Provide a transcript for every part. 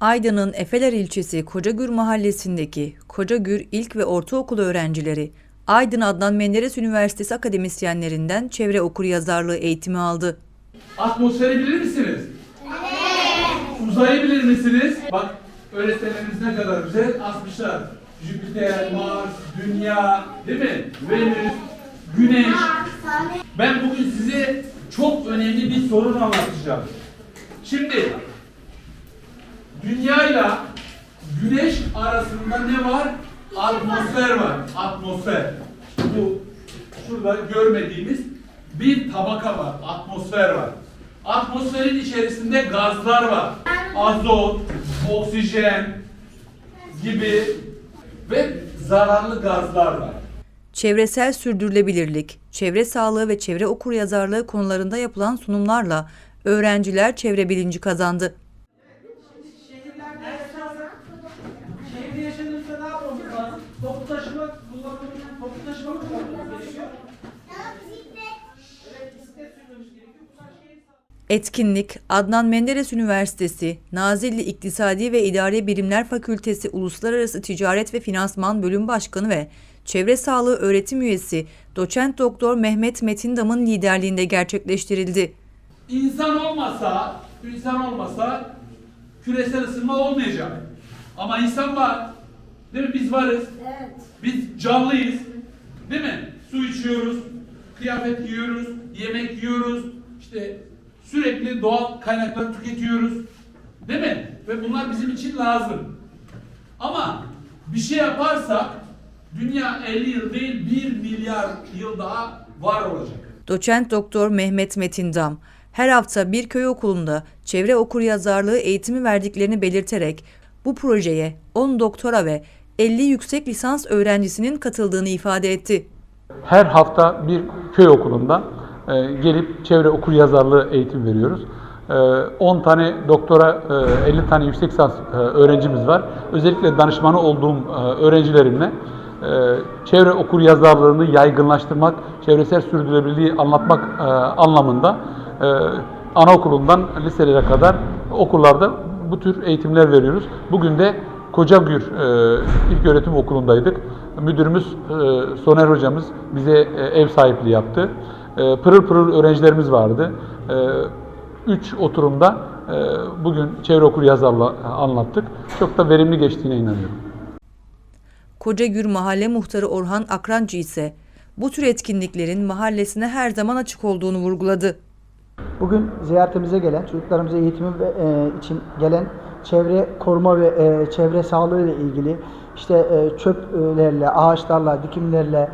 Aydın'ın Efeler ilçesi Kocagür mahallesindeki Kocagür İlk ve Ortaokulu öğrencileri Aydın Adnan Menderes Üniversitesi akademisyenlerinden çevre okuryazarlığı eğitimi aldı. Atmosferi bilir misiniz? Evet. Uzayı bilir misiniz? Bak öğretmenlerimiz ne kadar güzel asmışlar. Jüpiter, Mars, Dünya, değil mi? Venüs, Güneş. Ben bugün size çok önemli bir sorun anlatacağım. Şimdi Dünya ile Güneş arasında ne var? Atmosfer var. Atmosfer. Bu şurada görmediğimiz bir tabaka var. Atmosfer var. Atmosferin içerisinde gazlar var. Azot, oksijen gibi ve zararlı gazlar var. Çevresel sürdürülebilirlik, çevre sağlığı ve çevre okuryazarlığı konularında yapılan sunumlarla öğrenciler çevre bilinci kazandı. Etkinlik, Adnan Menderes Üniversitesi, Nazilli İktisadi ve İdari Bilimler Fakültesi Uluslararası Ticaret ve Finansman Bölüm Başkanı ve Çevre Sağlığı Öğretim Üyesi Doçent Doktor Mehmet Metindam'ın liderliğinde gerçekleştirildi. İnsan olmasa, insan olmasa küresel ısınma olmayacak. Ama insan var. Değil mi? Biz varız. Evet. Biz canlıyız. Değil mi? Su içiyoruz, kıyafet giyiyoruz, yemek yiyoruz. İşte sürekli doğal kaynakları tüketiyoruz. Değil mi? Ve bunlar bizim için lazım. Ama bir şey yaparsak dünya 50 yıl değil 1 milyar yıl daha var olacak. Doçent Doktor Mehmet Metindam, her hafta bir köy okulunda çevre okuryazarlığı eğitimi verdiklerini belirterek bu projeye 10 doktora ve 50 yüksek lisans öğrencisinin katıldığını ifade etti. Her hafta bir köy okulunda gelip çevre okur yazarlığı eğitim veriyoruz. E, 10 tane doktora, e, 50 tane yüksek lisans e, öğrencimiz var. Özellikle danışmanı olduğum e, öğrencilerimle e, çevre okur yazarlığını yaygınlaştırmak, çevresel sürdürülebilirliği anlatmak e, anlamında e, anaokulundan liselere kadar okullarda bu tür eğitimler veriyoruz. Bugün de Kocagür e, İlköğretim Okulu'ndaydık. Müdürümüz e, Soner hocamız bize e, ev sahipliği yaptı. E, pırıl pırıl öğrencilerimiz vardı. E, üç oturumda e, bugün çevre okur yazarla anlattık. Çok da verimli geçtiğine inanıyorum. Kocagür Mahalle Muhtarı Orhan Akrancı ise bu tür etkinliklerin mahallesine her zaman açık olduğunu vurguladı. Bugün ziyaretimize gelen, çocuklarımıza eğitimi ve, e, için gelen çevre koruma ve e, çevre sağlığı ile ilgili işte e, çöplerle, ağaçlarla, dikimlerle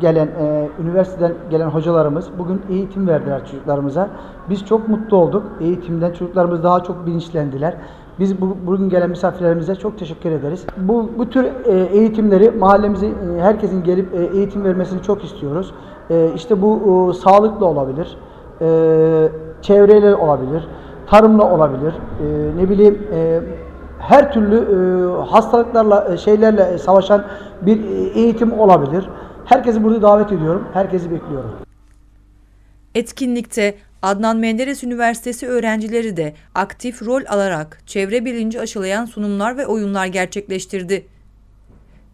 gelen e, üniversiteden gelen hocalarımız bugün eğitim verdiler çocuklarımıza. Biz çok mutlu olduk. Eğitimden çocuklarımız daha çok bilinçlendiler. Biz bu, bugün gelen misafirlerimize çok teşekkür ederiz. Bu, bu tür e, eğitimleri mahallemize e, herkesin gelip e, eğitim vermesini çok istiyoruz. E, işte bu e, sağlıklı olabilir e, çevreyle olabilir, tarımla olabilir, e, ne bileyim e, her türlü e, hastalıklarla, e, şeylerle savaşan bir e, eğitim olabilir. Herkesi burada davet ediyorum, herkesi bekliyorum. Etkinlikte Adnan Menderes Üniversitesi öğrencileri de aktif rol alarak çevre bilinci aşılayan sunumlar ve oyunlar gerçekleştirdi.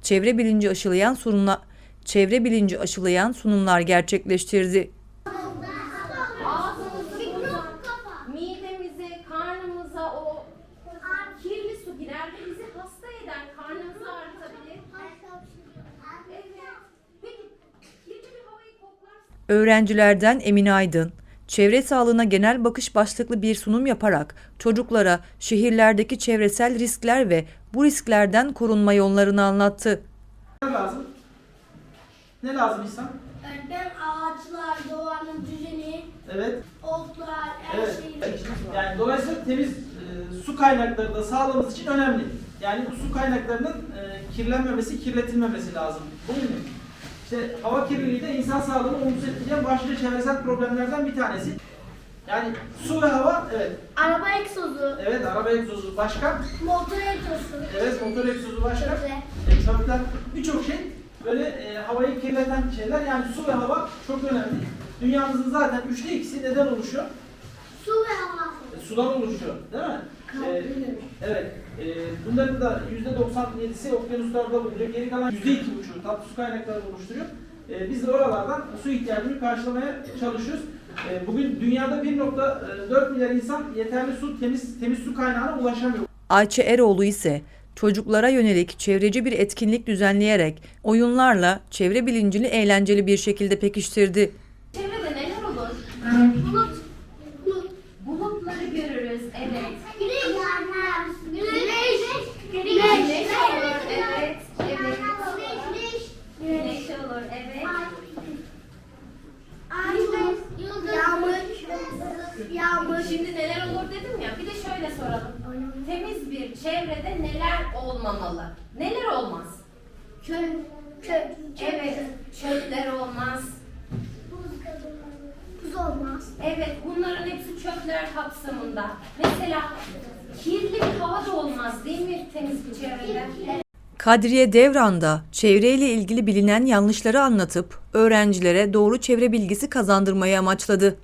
Çevre bilinci aşılayan sunumlar çevre bilinci aşılayan sunumlar gerçekleştirdi. Öğrencilerden Emine Aydın, çevre sağlığına genel bakış başlıklı bir sunum yaparak çocuklara şehirlerdeki çevresel riskler ve bu risklerden korunma yollarını anlattı. Ne lazım? Ne lazım insan? Öğretmen ağaçlar, doğanın düzeni, Evet. otlar, her Evet. şey. Yani dolayısıyla temiz e, su kaynakları da sağlığımız için önemli. Yani bu su kaynaklarının e, kirlenmemesi, kirletilmemesi lazım. Değil mi? İşte hava kirliliği de insan sağlığını olumsuz etkileyen başlıca çevresel problemlerden bir tanesi. Yani su ve hava, evet. Araba egzozu, Evet, araba egzozu başka. motor egzozu, Evet, motor egzozu başka. çöpler. Çöpler, birçok şey böyle e, havayı kirleten şeyler. Yani su ve hava çok önemli. Dünyamızın zaten üçte ikisi neden oluşuyor? su ve hava. E, sular oluşuyor değil mi? E, evet. E, bunların da %97'si okyanuslarda bulunuyor. Geri kalan %2,5'u tatlı su kaynakları oluşturuyor. E, biz de oralardan su ihtiyacını karşılamaya çalışıyoruz. E, bugün dünyada 1.4 milyar insan yeterli su, temiz temiz su kaynağına ulaşamıyor. Ayça Eroğlu ise çocuklara yönelik çevreci bir etkinlik düzenleyerek oyunlarla çevre bilincini eğlenceli bir şekilde pekiştirdi. Çevrede neler olur? Bulut. Bulut. Bulutları görürüz. Evet. Güneş. Güneş. Güneş Güneş. olur. Evet. Evet. Güneş. Güneş olur. Evet. Yağmur. Yağmur. Şimdi neler olur dedim ya. Bir de şöyle soralım. Temiz bir çevrede neler olmamalı? Neler olmaz? Çöl. Çöl. Evet. Çöpler olmaz. Buz olmaz. Evet. Bunların hepsi çöpler kapsamında. Mesela kirli bir hava da olmaz değil mi temiz bir çevrede? Kadriye Devran da çevreyle ilgili bilinen yanlışları anlatıp öğrencilere doğru çevre bilgisi kazandırmayı amaçladı.